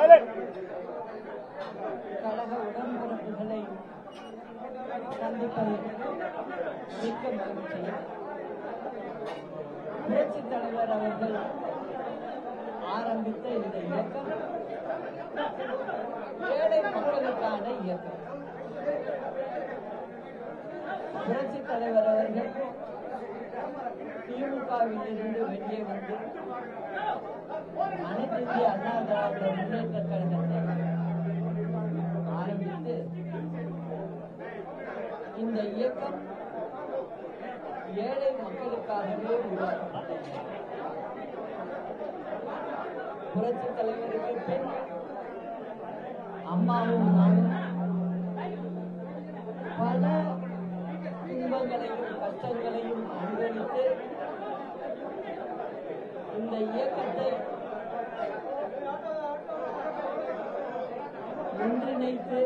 கழக உடன்பிறப்புகளை சந்திப்பதில் மிக்க மகிழ்ச்சி. புரட்சித் தலைவர் அவர்கள் ஆரம்பித்த இந்த இயக்கம் ஏழை மக்களுக்கான இயக்கம். புரட்சி தலைவர் அவர்கள் திமுகவில் இருந்து வெளியே வந்து அனைத்து இந்திய அண்ணா திராவிட முன்னேற்ற கழகத்தை ஆரம்பித்து இந்த இயக்கம் ஏழை மக்களுக்காகவே புரட்சி தலைவருக்கு பின் அம்மாவும் நானும் பல துன்பங்களையும் கஷ்டங்களையும் அனுபவித்து இந்த இயக்கத்தை ஒன்றிணைத்து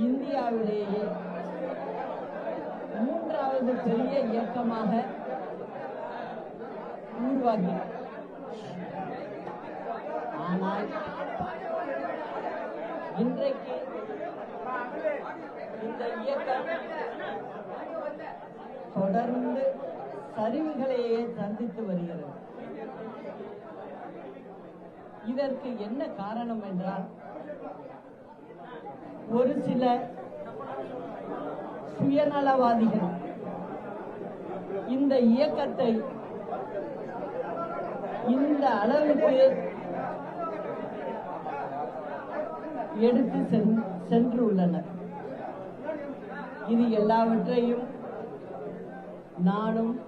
இந்தியாவிலேயே மூன்றாவது பெரிய இயக்கமாக உருவாகி ஆனால் இன்றைக்கு இந்த இயக்கம் தொடர்ந்து சரிவுகளையே சந்தித்து வருகிறது. இதற்கு என்ன காரணம் என்றால் ஒரு சில சுயநலவாதிகள் இந்த இயக்கத்தை இந்த அளவுக்கு எடுத்து சென்- சென்றுள்ளனர். இது எல்லாவற்றையும் நானும்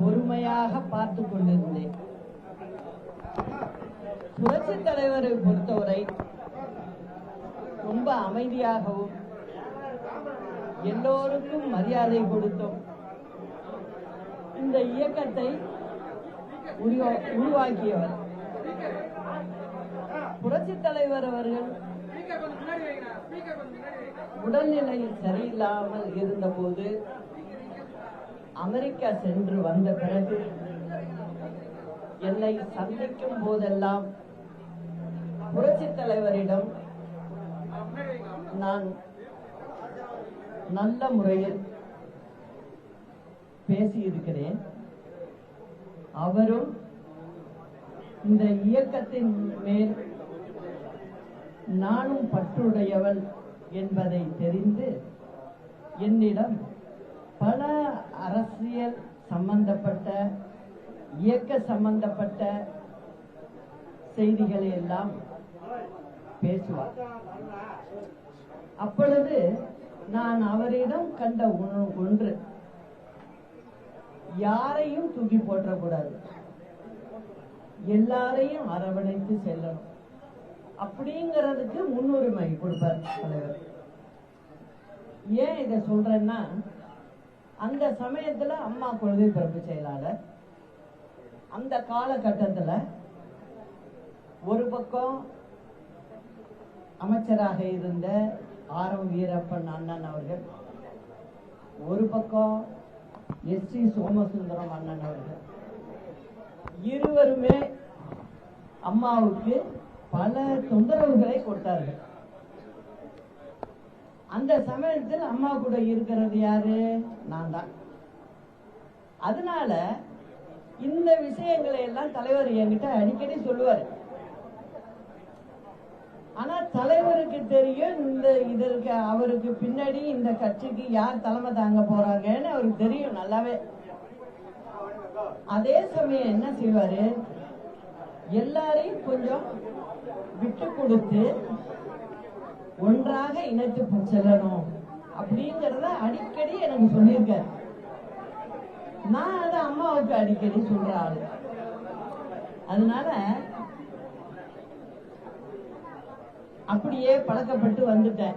பொறுமையாக பார்த்து கொண்டிருந்தேன். புரட்சி தலைவரை பொறுத்தவரை ரொம்ப அமைதியாகவும் எல்லோருக்கும் மரியாதை கொடுத்தும் இந்த இயக்கத்தை உருவா- உருவாக்கியவர். புரட்சி தலைவர் அவர்கள் உடல்நிலை சரியில்லாமல் இருந்தபோது அமெரிக்கா சென்று வந்த பிறகு என்னை சந்திக்கும் போதெல்லாம் புரட்சி தலைவரிடம் நான் நல்ல முறையில் பேசியிருக்கிறேன். அவரும் இந்த இயக்கத்தின் மேல் நானும் பற்றுடையவள் என்பதை தெரிந்து என்னிடம் பல அரசியல் சம்பந்தப்பட்ட இயக்க சம்பந்தப்பட்ட செய்திகளை எல்லாம் பேசுவார். அப்பொழுது நான் அவரிடம் கண்ட உண- ஒன்று யாரையும் தூக்கி போற்றக்கூடாது. எல்லாரையும் அரவணைத்து செல்லணும். அப்படிங்கிறதுக்கு முன்னுரிமை கொடுப்பார் தலைவர். ஏன் இதை சொல்றேன்னா அந்த சமயத்துல அம்மா கொள்கை பிறப்பு செயலாளர் அந்த காலகட்டத்துல ஒரு பக்கம் அமைச்சராக இருந்த ஆர் எம் வீரப்பன் அண்ணன் அவர்கள் ஒரு பக்கம் எஸ். சி. சோமசுந்தரம் அண்ணன் அவர்கள். இருவருமே அம்மாவுக்கு பல தொந்தரவுகளை கொடுத்தார்கள். அந்த சமயத்தில் அம்மா கூட இருக்கிறது யாரு? நான் தான். அதனால இந்த விஷயங்களை எல்லாம் தலைவர் என்கிட்ட அடிக்கடி சொல்லுவாரு. ஆனா தலைவருக்கு தெரியும் இந்த இதற்கு அவருக்கு பின்னாடி இந்த கட்சிக்கு யார் தலைமை தாங்க போறாங்கன்னு அவருக்கு தெரியும் நல்லாவே. அதே சமயம் என்ன செய்வாரு? எல்லாரையும் கொஞ்சம் விட்டு கொடுத்து ஒன்றாக இணைத்து செல்லணும் அப்படிங்கறத அடிக்கடி எனக்கு சொல்லியிருக்காரு. நான் அதை அம்மாவுக்கு அடிக்கடி சொல்ற ஆளு. அதனால அப்படியே பழக்கப்பட்டு வந்துட்டேன்.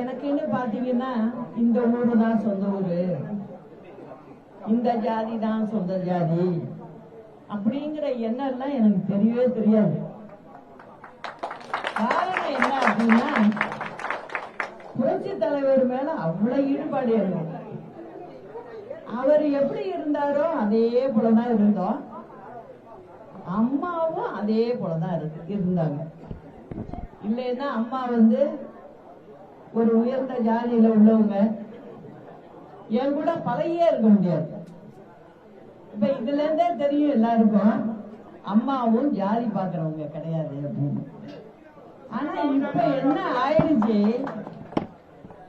எனக்குன்னு பாத்தீங்கன்னா இந்த ஊரு தான் சொந்த ஊரு. இந்த ஜாதி தான் சொந்த ஜாதி. அப்படிங்கிற எண்ணம் எல்லாம் எனக்கு தெரியவே தெரியாது. காரணம் என்ன அப்படின்னா புரட்சி தலைவர் மேல அவ்வளவு ஈடுபாடு இருக்கும் அவர் எப்படி இருந்தாரோ அதே போலதான் இருந்தோம். அம்மாவும் அதே போலதான் இருக்கு இருந்தாங்க. இல்லைன்னா அம்மா வந்து ஒரு உயர்ந்த ஜாதியில உள்ளவங்க. என் கூட பழையே இருக்க முடியாது. இப்ப இதுல இருந்தே தெரியும் எல்லாருக்கும் அம்மாவும் ஜாதி பாக்குறவங்க கிடையாது அப்படின்னு. ஆனா இப்ப என்ன ஆயிடுச்சு?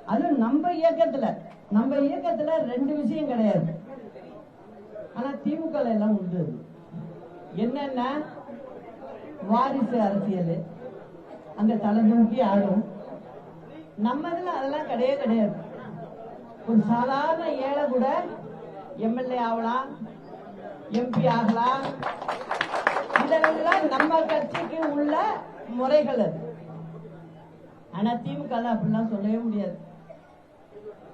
அதுவும் நம்ம இயக்கத்துல நம்ம இயக்கத்துல ரெண்டு விஷயம் கிடையாது. ஆனா திமுக எல்லாம் உண்டு. அது. என்னன்னா வாரிசு அரசியல் அந்த தலை தூக்கி ஆடும். நம்ம இதுல அதெல்லாம் கிடையவே கிடையாது. ஒரு சாதாரண ஏழை கூட எம்எல்ஏ ஆகலாம் எம்பி ஆகலாம். இதெல்லாம் நம்ம கட்சிக்கு உள்ள முறைகள் அது. ஆனா திமுக அப்படிலாம் சொல்லவே முடியாது.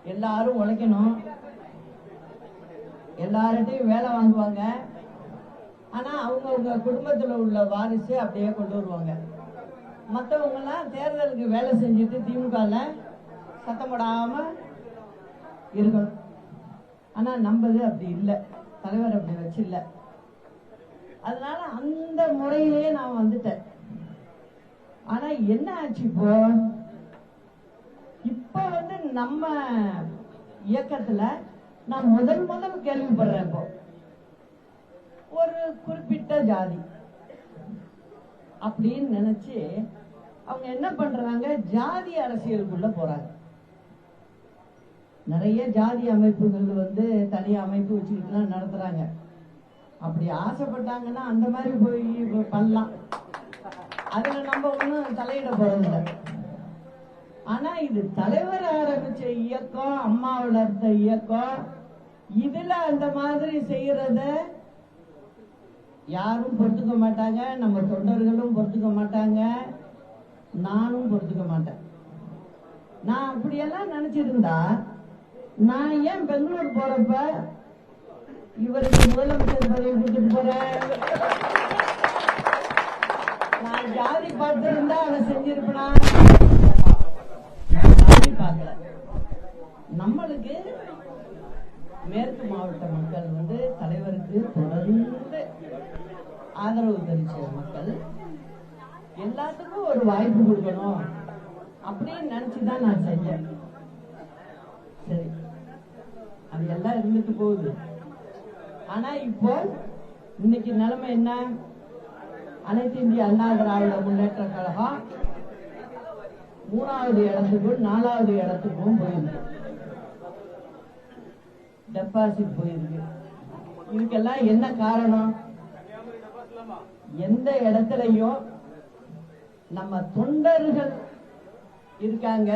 எல்லாரும் உழைக்கணும். எல்லார்ட்டையும் வேலை வாங்குவாங்க. ஆனா அவங்க அவங்க குடும்பத்துல உள்ள வாரிசு அப்படியே கொண்டு வருவாங்க. மத்தவங்க எல்லாம் தேர்தலுக்கு வேலை செஞ்சுட்டு திமுகல சத்தம் போடாம இருக்கணும். ஆனா நம்பது அப்படி இல்லை. தலைவர் அப்படி வச்சில்ல. அதனால அந்த முறையிலேயே நான் வந்துட்டேன். ஆனா என்ன ஆச்சு இப்போ? இப்ப வந்து நம்ம இயக்கத்துல நான் முதல் முதல் கேள்விப்படுறேன் இப்போ. ஒரு குறிப்பிட்ட ஜாதி. அப்படின்னு நினைச்சு அவங்க என்ன பண்றாங்க? ஜாதி அரசியலுக்குள்ள போறாங்க. நிறைய ஜாதி அமைப்புகள் வந்து தனி அமைப்பு வச்சுக்கிட்டுலாம் நடத்துறாங்க. அப்படி ஆசைப்பட்டாங்கன்னா அந்த மாதிரி போய் பண்ணலாம். அதுல நம்ம ஒண்ணும் தலையிட போறதில்லை. ஆனா இது தலைவர் ஆரம்பிச்ச இயக்கம் அம்மா வளர்த்த இயக்கம் இதுல அந்த மாதிரி செய்யறத யாரும் பொறுத்துக்க மாட்டாங்க நம்ம தொண்டர்களும் பொறுத்துக்க மாட்டாங்க நானும் பொறுத்துக்க மாட்டேன். நான் அப்படியெல்லாம் நினைச்சிருந்தா நான் ஏன் பெங்களூர் போறப்ப இவருக்கு முதலமைச்சர் பதவி கொடுத்துட்டு போறேன்? நான் ஜாதி பார்த்திருந்தா அதை செஞ்சிருப்பேனா? பார்க்கல நம்மளுக்கு மேற்கு மாவட்ட மக்கள் வந்து தலைவருக்கு தொடர்ந்து ஆதரவு தெரிவிச்ச மக்கள் எல்லாத்துக்கும் ஒரு வாய்ப்பு கொடுக்கணும் அப்படின்னு நினைச்சுதான் நான் செஞ்சேன். சரி அது எல்லாம் இருந்துட்டு போகுது. ஆனா இப்போ இன்னைக்கு நிலைமை என்ன? அனைத்து இந்திய அண்ணா திராவிட முன்னேற்ற கழகம் மூணாவது இடத்துக்கும் நாலாவது இடத்துக்கும் போயிருக்கு டெபாசிட் போயிருக்கு. இதுக்கெல்லாம் என்ன காரணம்? எந்த இடத்துலயும் நம்ம தொண்டர்கள் இருக்காங்க.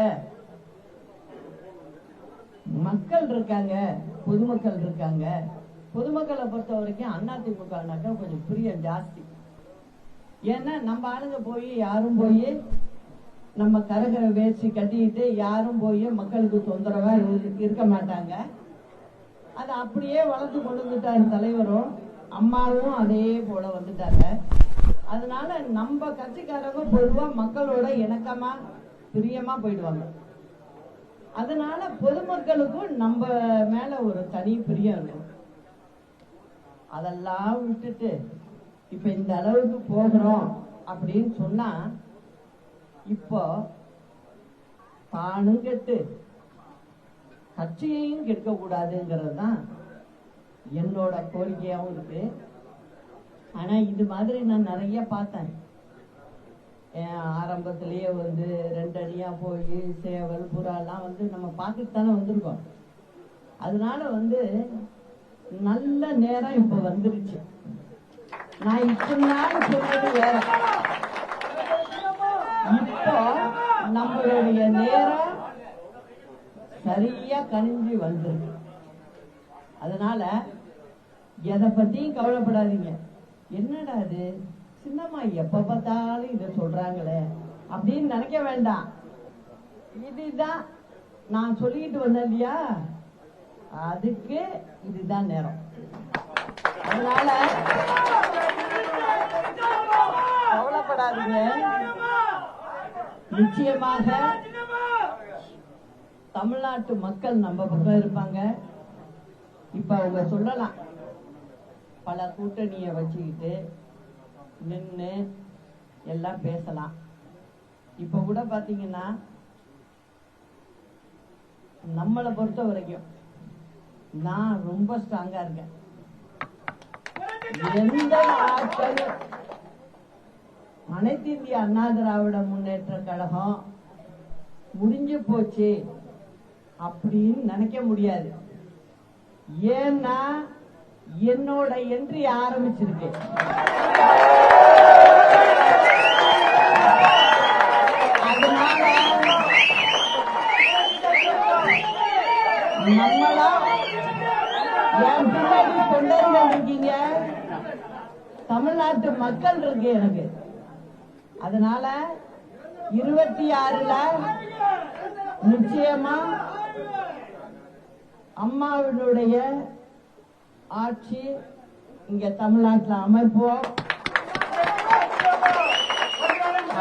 மக்கள் இருக்காங்க பொதுமக்கள் இருக்காங்க. பொதுமக்களை பொறுத்த வரைக்கும் அதிமுகனாக்கா கொஞ்சம் பிரியம் ஜாஸ்தி. ஏன்னா நம்ம ஆளுங்க போய் யாரும் போய் நம்ம கருகிற வேஷ்டி கட்டிக்கிட்டு யாரும் போய் மக்களுக்கு தொந்தரவா இருக்க மாட்டாங்க. அது அப்படியே வளர்த்து கொண்டு வந்துட்டார் தலைவரும் அம்மாவும் அதே போல வந்துட்டாங்க. அதனால நம்ம கட்சிக்காரங்க பொதுவா மக்களோட இணக்கமா பிரியமா போயிடுவாங்க. அதனால பொதுமக்களுக்கும் நம்ம மேல ஒரு தனி பிரியம் இருக்கும். அதெல்லாம் விட்டுட்டு இப்ப இந்த அளவுக்கு போகிறோம் அப்படின்னு சொன்னா இப்போ தானும் கெட்டு. கட்சியையும் கெடுக்க கூடாதுங்கிறது தான் என்னோட கோரிக்கையாகவும் இருக்கு. ஆனா இது மாதிரி நான் நிறைய பார்த்தேன். ஆரம்பத்திலேயே வந்து ரெண்டு அடியா போய் சேவல் புறாலாம் வந்து நம்ம பார்த்துட்டு தானே வந்திருக்கோம். அதனால வந்து நல்ல நேரம் இப்ப வந்துருச்சு. நான் இத்தனை நாள் சொன்னது வேற. நம்மளுடைய நேரம் சரியா கணிஞ்சு வந்திருக்கு. அதனால எதை பத்தியும் கவலைப்படாதீங்க. என்னடா இது? சின்னம்மா எப்ப பார்த்தாலும் இதை சொல்றாங்களே அப்படின்னு நினைக்க வேண்டாம். இதுதான் நான் சொல்லிட்டு வந்தேன் இல்லையா? அதுக்கு இதுதான் நேரம். அதனால கவலைப்படாதீங்க. நிச்சயமாக தமிழ்நாட்டு மக்கள் நம்ம பக்கம் இருப்பாங்க. இப்ப அவங்க சொல்லலாம். பல கூட்டணியை வச்சுக்கிட்டு நின்று எல்லாம் பேசலாம். இப்போ கூட பார்த்தீங்கன்னா நம்மளை பொறுத்த வரைக்கும் நான் ரொம்ப ஸ்ட்ராங்கா இருக்கேன். எந்த ஆட்கள் அனைத்து இந்திய அண்ணா திராவிட முன்னேற்ற கழகம் முடிஞ்சு போச்சு அப்படின்னு நினைக்க முடியாது. ஏன்னா என்னோட என்ட்ரி ஆரம்பிச்சிருக்கு. அதனால நம்மளா என் பின்னாடி தொண்டர்கள் தமிழ்நாட்டு மக்கள் இருக்கு எனக்கு. அதனால இருபத்தி ஆறுல நிச்சயமா அம்மாவினுடைய ஆட்சி இங்க தமிழ்நாட்டில் அமைப்போம்.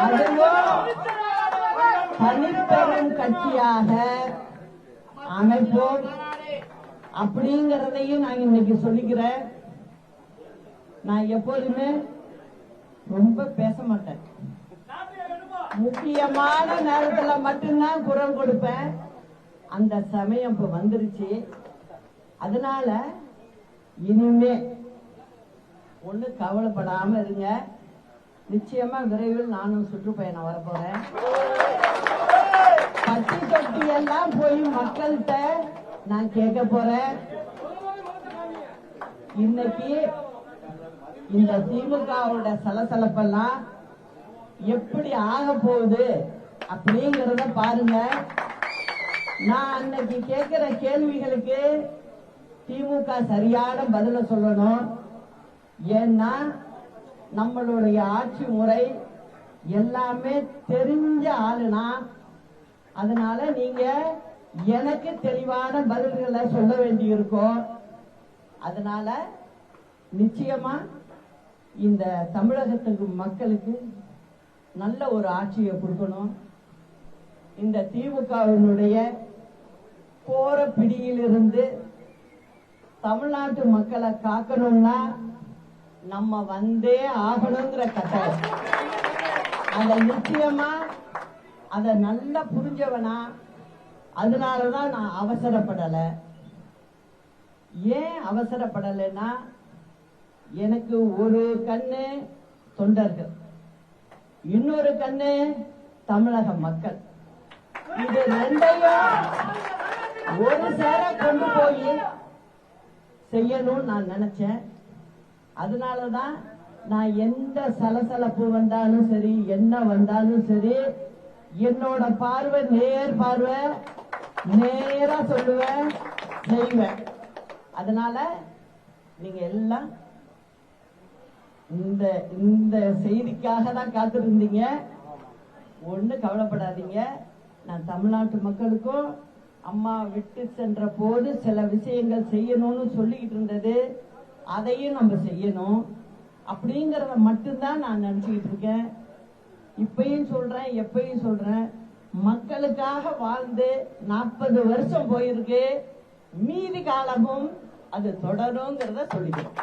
அதுவும் தனிப்பெரும் கட்சியாக அமைப்போம். அப்படிங்கறதையும் நான் இன்னைக்கு சொல்லிக்கிறேன். நான் எப்போதுமே ரொம்ப பேச மாட்டேன் முக்கியமான நேரத்துல மட்டும்தான் குரல் கொடுப்பேன். அந்த சமயம் இப்ப வந்துருச்சு. அதனால இனிமே ஒண்ணு கவலைப்படாம இருங்க. நிச்சயமா விரைவில் நானும் சுற்றுப்பயணம் வரப்போறேன். பட்டி தொட்டி எல்லாம் போய் மக்கள்கிட்ட நான் கேட்க போறேன். இன்னைக்கு இந்த திமுகவோட சலசலப்பெல்லாம் எப்படி ஆக போகுது அப்படிங்கறத பாருங்க. நான் அன்னைக்கு கேட்கிற கேள்விகளுக்கு திமுக சரியான பதில சொல்லணும். ஏன்னா நம்மளுடைய ஆட்சி முறை எல்லாமே தெரிஞ்ச ஆளுனா அதனால நீங்க எனக்கு தெளிவான பதில்களை சொல்ல வேண்டியிருக்கும். அதனால நிச்சயமா இந்த தமிழகத்துக்கு மக்களுக்கு நல்ல ஒரு ஆட்சியை கொடுக்கணும். இந்த திமுகவினுடைய போற பிடியிலிருந்து தமிழ்நாட்டு மக்களை காக்கணும்னா நம்ம வந்தே ஆகணுங்கிற கட்டாயம் அத நிச்சயமா அத நல்லா புரிஞ்சவனா அதனாலதான் நான் அவசரப்படலை. ஏன் அவசரப்படலைன்னா எனக்கு ஒரு கண்ணு தொண்டர்கள். இன்னொரு கண்ணு தமிழக மக்கள். இது ரெண்டையும் ஒரு சேர கொண்டு போய் செய்யணும்னு நான் நினைச்சேன். அதனாலதான் நான் எந்த சலசலப்பு வந்தாலும் சரி என்ன வந்தாலும் சரி என்னோட பார்வை நேர் பார்வை நேரா சொல்லுவேன் செய்வேன். அதனால நீங்க எல்லாம் இந்த இந்த செய்திக்காக தான் காத்திருந்தீங்க. ஒண்ணு கவலைப்படாதீங்க. நான் தமிழ்நாட்டு மக்களுக்கும் அம்மா விட்டு சென்ற போது சில விஷயங்கள் செய்யணும்னு சொல்லிக்கிட்டு இருந்தது. அதையும் நம்ம செய்யணும். அப்படிங்கறத மட்டும்தான் நான் நினைச்சுக்கிட்டு இருக்கேன். இப்பயும் சொல்றேன் எப்பயும் சொல்றேன். மக்களுக்காக வாழ்ந்து நாற்பது வருஷம் போயிருக்கு. மீதி காலமும் அது தொடருங்கிறத சொல்லிக்கிறேன்.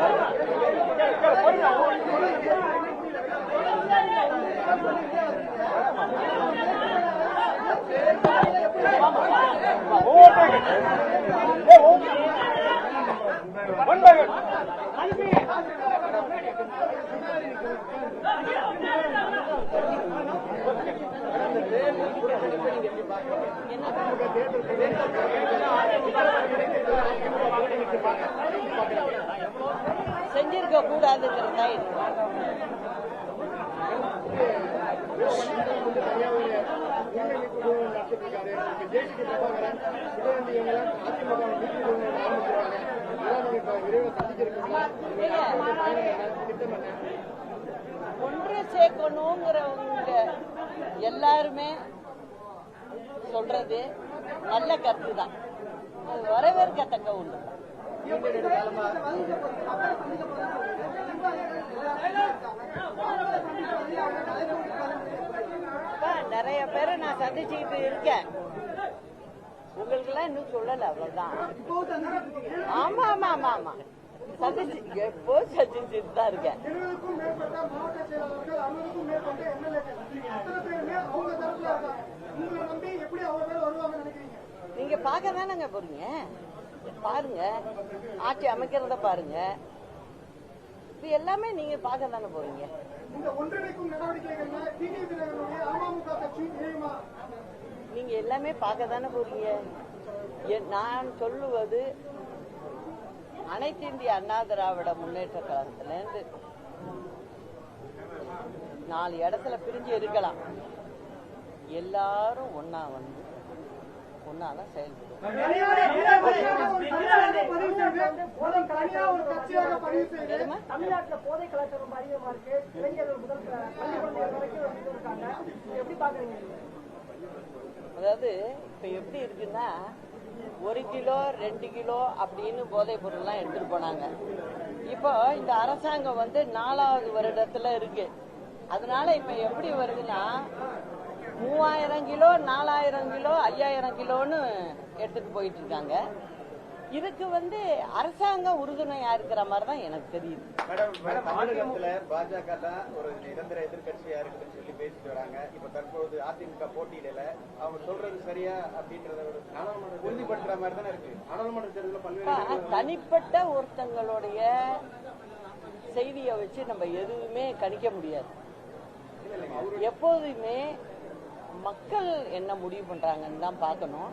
தேர்தல் கூடாதுங்கிறதா இது? ஒன்று சேர்க்கணுங்கிறவங்க எல்லாருமே சொல்றது நல்ல கருத்து தான். நிறைய பேரை நான் சந்திச்சுக்கிட்டு இருக்கேன். உங்களுக்கு எல்லாம் இன்னும் சொல்லல அவ்வளவுதான். ஆமா ஆமா ஆமா ஆமா. சந்திச்சு எப்போ சந்திச்சுட்டு தான் இருக்கேன். நீங்க பாக்க தானேங்க போறீங்க? பாருங்க. ஆட்சி அமைக்கிறத பாருங்க. இது எல்லாமே நீங்க பார்க்க தானே போறீங்க? இந்த ஒன்றிணைக்கும் நடவடிக்கைகள்ல டிடி தினகரனுடைய அமமுக கட்சி இணையுமா? நீங்க எல்லாமே பார்க்க தானே போறீங்க நான் சொல்லுவது அனைத்து இந்திய அண்ணா திராவிட முன்னேற்ற கழகத்திலேருந்து நாலு இடத்துல பிரிஞ்சு இருக்கலாம். எல்லாரும் ஒன்னா வந்து ஒன்னாதான் செயல்படும் போதை கலாச்சாரம் அதிகமா இருக்கு இளைஞர்கள் முதல் பள்ளி குழந்தைகள் வரைக்கும் இருக்காங்க எப்படி பாக்குறீங்க அதாவது இப்ப எப்படி இருக்குன்னா ஒரு கிலோ ரெண்டு கிலோ அப்படின்னு போதைப் பொருள்லாம் எடுத்துட்டு போனாங்க. இப்போ இந்த அரசாங்கம் வந்து நாலாவது வருடத்துல இருக்கு. அதனால இப்ப எப்படி வருதுன்னா மூவாயிரம் கிலோ நாலாயிரம் கிலோ ஐயாயிரம் கிலோன்னு எடுத்துட்டு போயிட்டு இருக்காங்க. இதுக்கு வந்து அரசாங்கம் உறுதுணையா இருக்கிற மாதிரி தான் எனக்கு தெரியுது. தமிழகத்துல பாஜக தான் ஒரு நிரந்தர எதிர்க்கட்சியா இருக்குன்னு சொல்லி பேசிட்டு வராங்க. இப்ப தற்போது அதிமுக போட்டியிடல. அவங்க சொல்றது சரியா அப்படின்றத ஒரு உறுதிப்படுத்துற மாதிரி தானே இருக்கு. நாடாளுமன்ற தேர்தலில் பல்வேறு தனிப்பட்ட ஒருத்தங்களுடைய செய்தியை வச்சு நம்ம எதுவுமே கணிக்க முடியாது. எப்போதுமே மக்கள் என்ன முடிவு பண்றாங்கன்னு தான் பார்க்கணும்.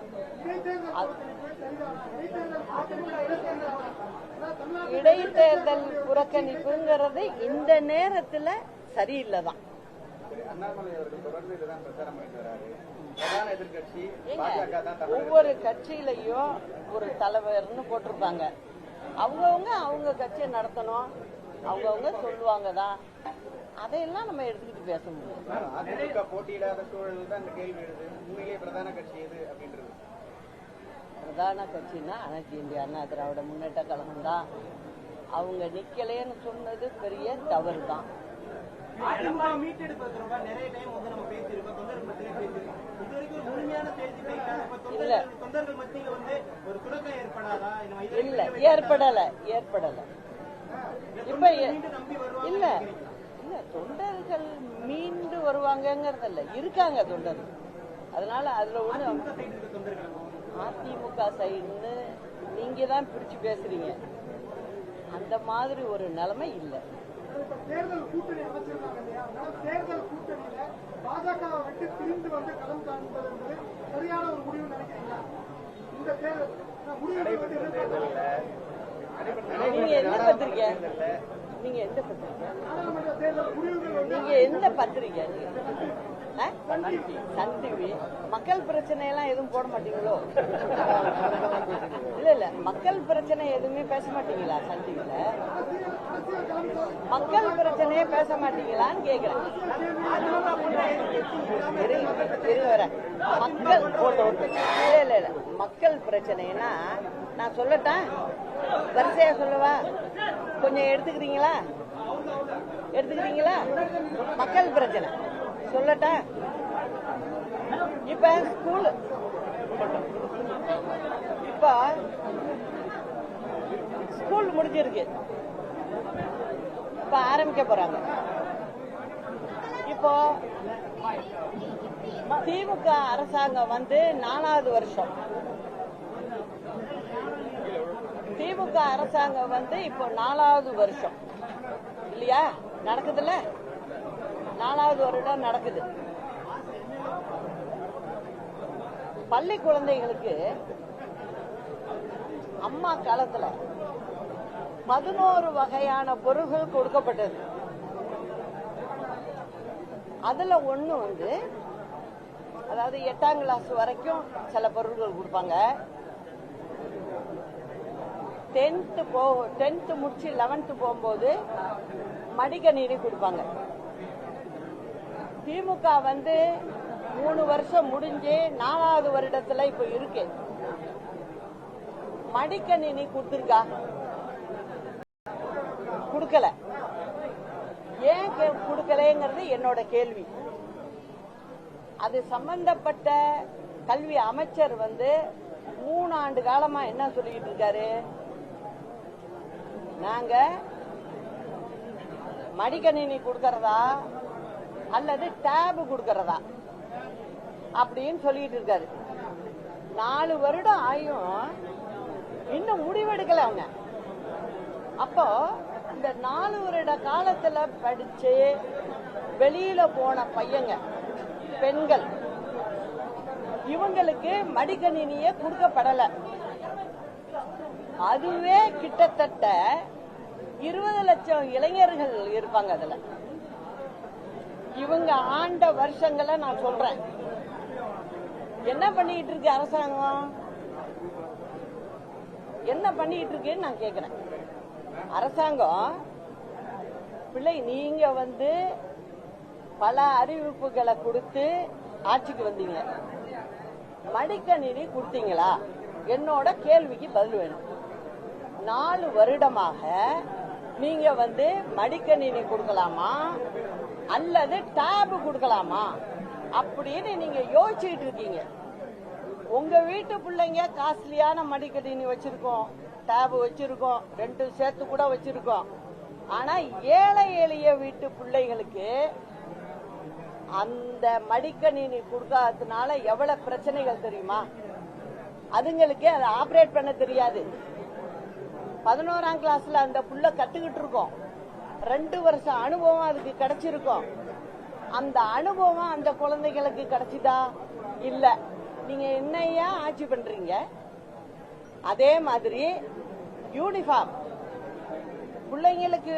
அது- இடைத்தேர்தல் புறக்கணிப்புங்கிறது இந்த நேரத்துல சரியில்லை தான் ஒவ்வொரு கட்சியிலையும் ஒரு தலைவர்னு போட்டிருப்பாங்க. அவங்கவுங்க அவங்க கட்சியை நடத்தணும். அவங்கவுங்க சொல்லுவாங்க தான் அதையெல்லாம் நம்ம எடுத்துக்கிட்டு பேச முடியும் போட்டியிடாத சூழல் தான் கேள்வி எழுது. உண்மையிலேயே பிரதான கட்சி எது அப்படின்றது? பிரதான கட்சின்னா அனைத்து இந்திய அண்ணா திராவிட முன்னேற்ற கழகம் தான். அவங்க நிக்கலேன்னு சொன்னது பெரிய தவறு தான் இல்ல. ஏற்படல. ஏற்படல. இப்ப இல்ல. தொண்டர்கள் மீண்டு வருவாங்கங்கிறது இல்ல இருக்காங்க தொண்டர்கள். அதனால அதுல ஒண்ணு அதிமுக சைடுன்னு நீங்க தான் பிரிச்சு பேசுறீங்க. அந்த மாதிரி ஒரு நிலைமை இல்லை. தேர்தல் கூட்டணி அமைச்சிருக்காங்க இல்லையா? அதனால தேர்தல் கூட்டணியில பாஜகவை விட்டு பிரிந்து வந்து களம் காண்பது என்பது சரியான ஒரு முடிவு நினைக்கிறீங்களா? இந்த தேர்தல் முடிவு. நீங்க எந்த பத்திரிக்கை நீங்க எந்த வந்து நீங்க எந்த பத்திரிக்கை ஆ? சன் டிவி மக்கள் பிரச்சனை எல்லாம் எதுவும் போட மாட்டீங்களோ? இல்ல இல்ல. மக்கள் பிரச்சனை எதுவுமே பேச மாட்டீங்களா சன் டிவில மக்கள் பிரச்சனையே பேச மாட்டீங்களான்னு கேக்குறேன். வரேன். மக்கள் இல்ல இல்ல இல்ல. மக்கள் பிரச்சனைனா நான் சொல்லட்டா? வரிசையா சொல்லவா? கொஞ்சம் எடுத்துக்கிறீங்களா? எடுத்துக்கிறீங்களா? மக்கள் பிரச்சனை. சொல்லட்டா? இப்ப ஸ்கூல் இப்ப ஸ்கூல் முடிஞ்சிருக்கு. இப்ப ஆரம்பிக்க போறாங்க. இப்போ திமுக அரசாங்கம் வந்து நாலாவது வருஷம். திமுக அரசாங்கம் வந்து இப்போ நாலாவது வருஷம். இல்லையா? நடக்குதுல்ல? நாலாவது வருடம் நடக்குது. பள்ளி குழந்தைகளுக்கு அம்மா காலத்துல பதினோரு வகையான பொருள்கள் கொடுக்கப்பட்டது. அதுல ஒண்ணு வந்து அதாவது எட்டாம் கிளாஸ் வரைக்கும் சில பொருள்கள் கொடுப்பாங்க. டென்த்து போ டென்த்து முடிச்சு லெவன்த்து போகும்போது மடிக்கணினி கொடுப்பாங்க. திமுக வந்து மூணு வருஷம் முடிஞ்சு நாலாவது வருடத்துல இப்ப இருக்கு. மடிக்கணினி கொடுத்துருக்கா? கொடுக்கல. ஏன் கே- என்னோட கேள்வி. அது சம்பந்தப்பட்ட கல்வி அமைச்சர் வந்து மூணு ஆண்டு காலமா என்ன சொல்லிட்டு இருக்காரு? நாங்க மடிக்கணினி கொடுக்கறதா அல்லது டேப் கொடுக்கறதா? அப்படின்னு சொல்லிட்டு இருக்காரு. நாலு வருடம் ஆயும் இன்னும் முடிவெடுக்கல அவங்க. அப்போ இந்த நாலு வருட காலத்துல படிச்சு வெளியில போன பையங்க பெண்கள் இவங்களுக்கு மடிக்கணினியே கொடுக்கப்படல. அதுவே கிட்டத்தட்ட இருபது லட்சம் இளைஞர்கள் இருப்பாங்க அதுல. இவங்க ஆண்ட வருஷங்களை நான் சொல்றேன். என்ன பண்ணிட்டு இருக்கு அரசாங்கம்? என்ன பண்ணிட்டு இருக்குன்னு நான் கேக்குறேன். அரசாங்கம் பிள்ளை நீங்க வந்து பல அறிவிப்புகளை கொடுத்து ஆட்சிக்கு வந்தீங்க. மடிக்கணினி கொடுத்தீங்களா? என்னோட கேள்விக்கு பதில் வேணும். நாலு வருடமாக நீங்க வந்து மடிக்கணினி கொடுக்கலாமா? அல்லது டேப் கொடுக்கலாமா? அப்படின்னு நீங்க யோசிச்சுட்டு இருக்கீங்க. உங்க வீட்டு பிள்ளைங்க காஸ்ட்லியான மடிக்கணினி வச்சிருக்கோம். டேப் வச்சிருக்கோம். ரெண்டு சேர்த்து கூட வச்சிருக்கோம். ஆனா ஏழை எளிய வீட்டு பிள்ளைகளுக்கு அந்த மடிக்கணினி கொடுக்காததுனால எவ்வளவு பிரச்சனைகள் தெரியுமா? அதுங்களுக்கு அதை ஆபரேட் பண்ண தெரியாது. பதினோராம் கிளாஸ்ல அந்த புள்ள கத்துக்கிட்டு இருக்கோம். ரெண்டு வருஷம் அனுபவம் அதுக்கு கிடைச்சிருக்கும். அந்த அனுபவம் அந்த குழந்தைகளுக்கு கிடைச்சிதா? இல்ல. நீங்க என்னையா ஆட்சி பண்றீங்க? அதே மாதிரி யூனிஃபார்ம் பிள்ளைங்களுக்கு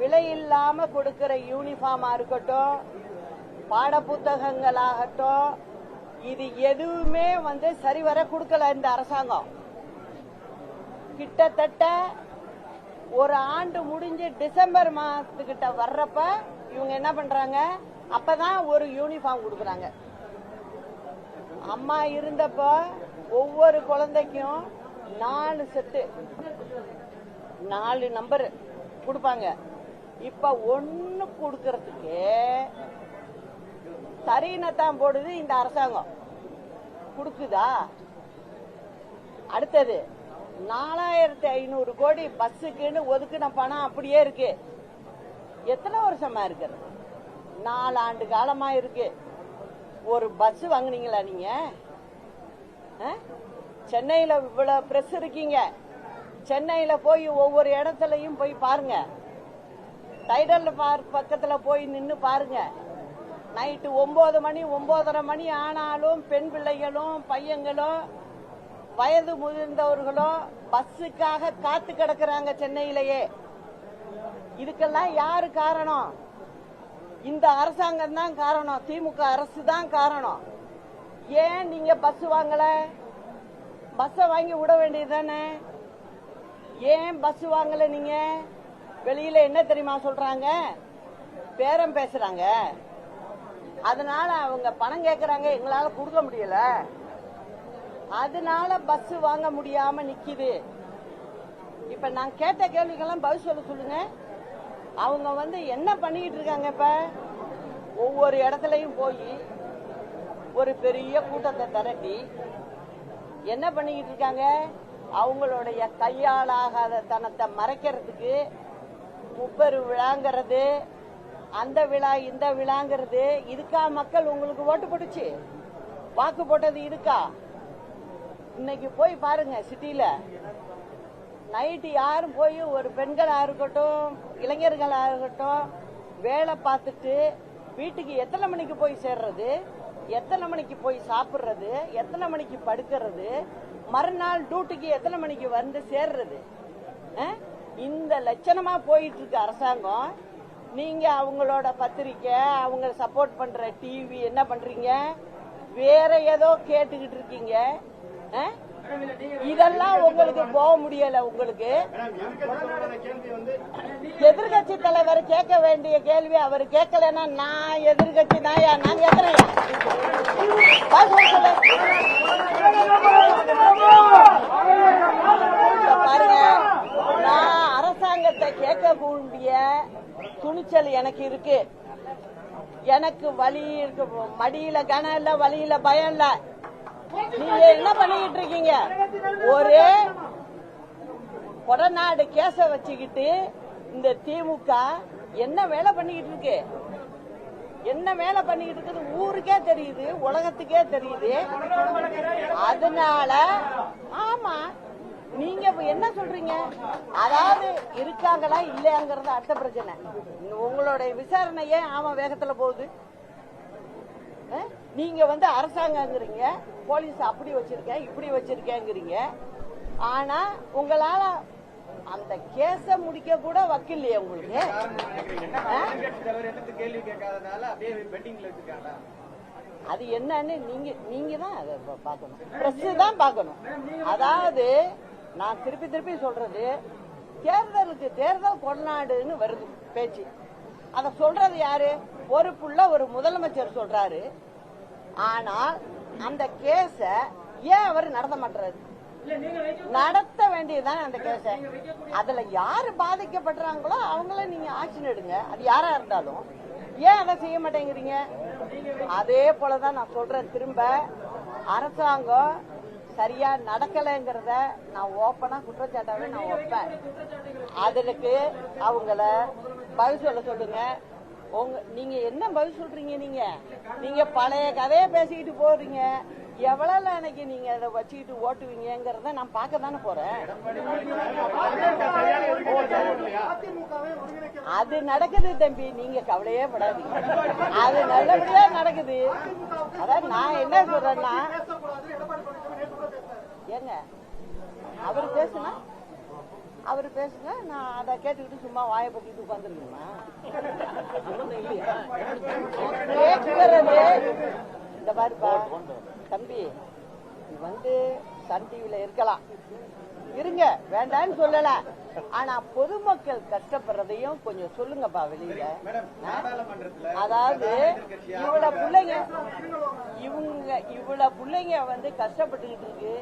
விலை இல்லாம கொடுக்கிற யூனிஃபார்மா இருக்கட்டும் பாட புத்தகங்களாகட்டும் இது எதுவுமே வந்து சரிவர கொடுக்கல இந்த அரசாங்கம். கிட்டத்தட்ட ஒரு ஆண்டு முடிஞ்சு டிசம்பர் மாசத்துக்கிட்ட வர்றப்ப இவங்க என்ன பண்றாங்க? அப்பதான் ஒரு யூனிஃபார்ம் கொடுக்குறாங்க. அம்மா இருந்தப்ப ஒவ்வொரு குழந்தைக்கும் நாலு செட்டு நாலு நம்பர் கொடுப்பாங்க. இப்ப ஒண்ணு கொடுக்கறதுக்கு தரீனத்தான் போடுது இந்த அரசாங்கம். கொடுக்குதா? அடுத்தது நாலாயிரத்தி ஐநூறு கோடி பஸ்ஸுக்குன்னு ஒதுக்கின பணம் அப்படியே இருக்கு. எத்தனை வருஷமா இருக்கிறது நாலு ஆண்டு காலமா இருக்கு. ஒரு பஸ் வாங்குனீங்களா நீங்க? ஆ? சென்னையில இவ்வளவு பிரஸ் இருக்கீங்க. சென்னையில போய் ஒவ்வொரு இடத்துலயும் போய் பாருங்க. டைடல் பார்க் பக்கத்துல போய் நின்னு பாருங்க. நைட்டு ஒன்பது மணி ஒன்பதரை மணி ஆனாலும் பெண் பிள்ளைகளும் பையங்களும் வயது முதிர்ந்தவர்களும் பஸ்ஸுக்காக காத்து கிடக்குறாங்க சென்னையிலேயே. இதுக்கெல்லாம் யாரு காரணம்? இந்த அரசாங்கம் தான் காரணம். திமுக அரசு தான் காரணம். ஏன் நீங்க பஸ் வாங்கல? பஸ்ஸை வாங்கி விட வேண்டியது தானே ஏன் பஸ் வாங்கல நீங்க? வெளியில என்ன தெரியுமா சொல்றாங்க? பேரம் பேசுறாங்க. அதனால அவங்க பணம் கேட்கறாங்க எங்களால கொடுக்க முடியல. அதனால பஸ் வாங்க முடியாம நிக்குது. இப்ப நான் கேட்ட கேள்விக்கெல்லாம் பதில் சொல்ல சொல்லுங்க. அவங்க வந்து என்ன பண்ணிக்கிட்டு இருக்காங்க இப்ப? ஒவ்வொரு இடத்துலயும் போய் ஒரு பெரிய கூட்டத்தை திரட்டி என்ன பண்ணிக்கிட்டு இருக்காங்க? அவங்களுடைய கையாளாகாத தனத்தை மறைக்கிறதுக்கு முப்பெரு விழாங்கிறது அந்த விழா இந்த விழாங்கிறது இதுக்கா மக்கள் உங்களுக்கு ஓட்டு போட்டுச்சு? வாக்கு போட்டது இதுக்கா? இன்னைக்கு போய் பாருங்க சிட்டியில. நைட்டு யாரும் போய் ஒரு பெண்களா இருக்கட்டும் இளைஞர்களா இருக்கட்டும் வேலை பார்த்துட்டு வீட்டுக்கு எத்தனை மணிக்கு போய் சேர்றது எத்தனை மணிக்கு போய் சாப்பிடுறது எத்தனை மணிக்கு படுக்கிறது மறுநாள் டியூட்டிக்கு எத்தனை மணிக்கு வந்து சேர்றது? இந்த லட்சணமா போயிட்டு இருக்கு அரசாங்கம். நீங்க அவங்களோட பத்திரிக்கை அவங்க சப்போர்ட் பண்ற டிவி என்ன பண்றீங்க? வேற ஏதோ கேட்டுக்கிட்டு இருக்கீங்க. இதெல்லாம் உங்களுக்கு போக முடியல உங்களுக்கு. எதிர்கட்சி தலைவர் கேட்க வேண்டிய கேள்வி அவர் கேட்கலன்னா நான் எதிர்கட்சி நாயா? நான் கேட்கிறேன் பாருங்க நான் அரசாங்கத்தை கேட்க கூடிய துணிச்சல் எனக்கு இருக்கு. எனக்கு வழி இருக்கு மடியில கனம் இல்ல வழியில பயம் இல்லை. நீங்க என்ன பண்ணிக்கிட்டு இருக்கீங்க? ஒரு கொடநாடு கேச வச்சுக்கிட்டு இந்த திமுக என்ன வேலை பண்ணிக்கிட்டு இருக்கு? என்ன வேலை பண்ணிக்கிட்டு இருக்குது? ஊருக்கே தெரியுது உலகத்துக்கே தெரியுது. அதனால ஆமா நீங்க என்ன சொல்றீங்க? அதாவது இருக்காங்களா இல்லையாங்கிறது அடுத்த பிரச்சனை. உங்களுடைய விசாரணை ஏன் ஆமா வேகத்துல போகுது? நீங்க வந்து அரசாங்கங்கிறீங்க. போலீஸ் அப்படி வச்சிருக்கேன் இப்படி வச்சிருக்கேங்கிறீங்க. ஆனா உங்களால அந்த கேஸ முடிக்க கூட வக்கில்லையே உங்களுக்கு? அது என்னன்னு நீங்க நீங்க தான் அதை பார்க்கணும். பிரஸ் தான் பார்க்கணும். அதாவது நான் திருப்பி திருப்பி சொல்றது தேர்தலுக்கு தேர்தல் கொண்டாடுன்னு வருது பேச்சு. அத சொல்றது யாரு? பொறுப்புள்ள ஒரு முதலமைச்சர் சொல்றாரு. ஆனால் அந்த கேஸ ஏன் அவர் நடத்த மாட்டாரு நடத்த வேண்டியதுதான் அந்த கேஸ? அதுல யாரு பாதிக்கப்படுறாங்களோ அவங்கள நீங்க ஆக்ஷன் எடுங்க. அது யாரா இருந்தாலும். ஏன் அதை செய்ய மாட்டேங்கிறீங்க? அதே போலதான் நான் சொல்றேன் திரும்ப. அரசாங்கம் சரியா நடக்கலைங்கிறத நான் ஓப்பனா குற்றச்சாட்டாவே நான் வைப்பேன். அதுக்கு அவங்கள பதில் சொல்ல சொல்லுங்க. உங்க நீங்க என்ன பதில் சொல்றீங்க நீங்க? நீங்க பழைய கதையை பேசிக்கிட்டு போறீங்க. எவ்வளவு அன்னைக்கு நீங்க அதை வச்சுக்கிட்டு ஓட்டுவீங்கங்கிறத நான் பார்க்க தானே போறேன். அது நடக்குது தம்பி. நீங்க கவலையே படாதீங்க. அது நல்லபடியா நடக்குது. அதான் நான் என்ன சொல்றேன்னா ஏங்க அவர் பேசுனா அவர் பேசுங்க நான் அதை கேட்டுக்கிட்டு சும்மா வாயை பத்திட்டு உட்காந்துருக்கணுமா கேட்கறது இந்த பாருப்பா தம்பி வந்து சன் டிவில இருக்கலாம். இருங்க வேண்டான்னு சொல்லல. ஆனா பொதுமக்கள் கஷ்டப்படுறதையும் கொஞ்சம் சொல்லுங்கப்பா வெளியில. அதாவது இவ்வளவு பிள்ளைங்க இவங்க இவ்வளவு பிள்ளைங்க வந்து கஷ்டப்பட்டுக்கிட்டு இருக்கு.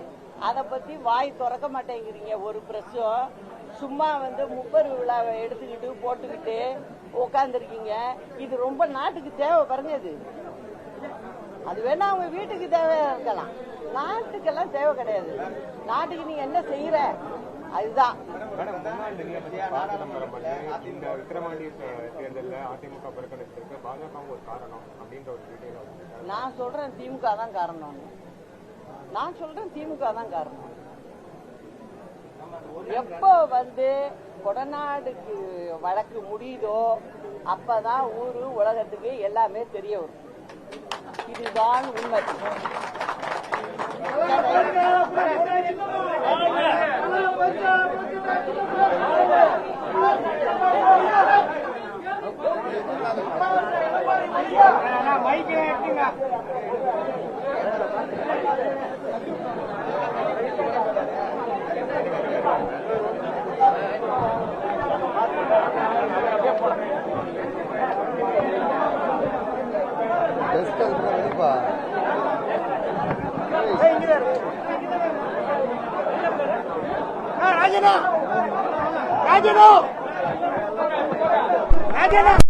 அத பத்தி வாய் திறக்க மாட்டேங்கிறீங்க. ஒரு பிரஸும் சும்மா வந்து முப்பரு விழாவை எடுத்துக்கிட்டு போட்டுக்கிட்டு உட்காந்துருக்கீங்க இது ரொம்ப நாட்டுக்கு தேவை பாருங்க இது. அது வேணா அவங்க வீட்டுக்கு தேவை இருக்கலாம். நாட்டுக்கெல்லாம் தேவை கிடையாது. நாட்டுக்கு நீங்க என்ன செய்யற? அதுதான். நான் சொல்றேன் திமுக தான் காரணம் நான் சொல்றேன் திமுக தான் காரணம். எப்போ வந்து கொடநாடுக்கு வழக்கு முடியுதோ அப்பதான் ஊரு உலகத்துக்கு எல்லாமே தெரிய வரும். இதுதான் உண்மை. பெஸ்ட் రాజనా. రాజనా. రాజనా.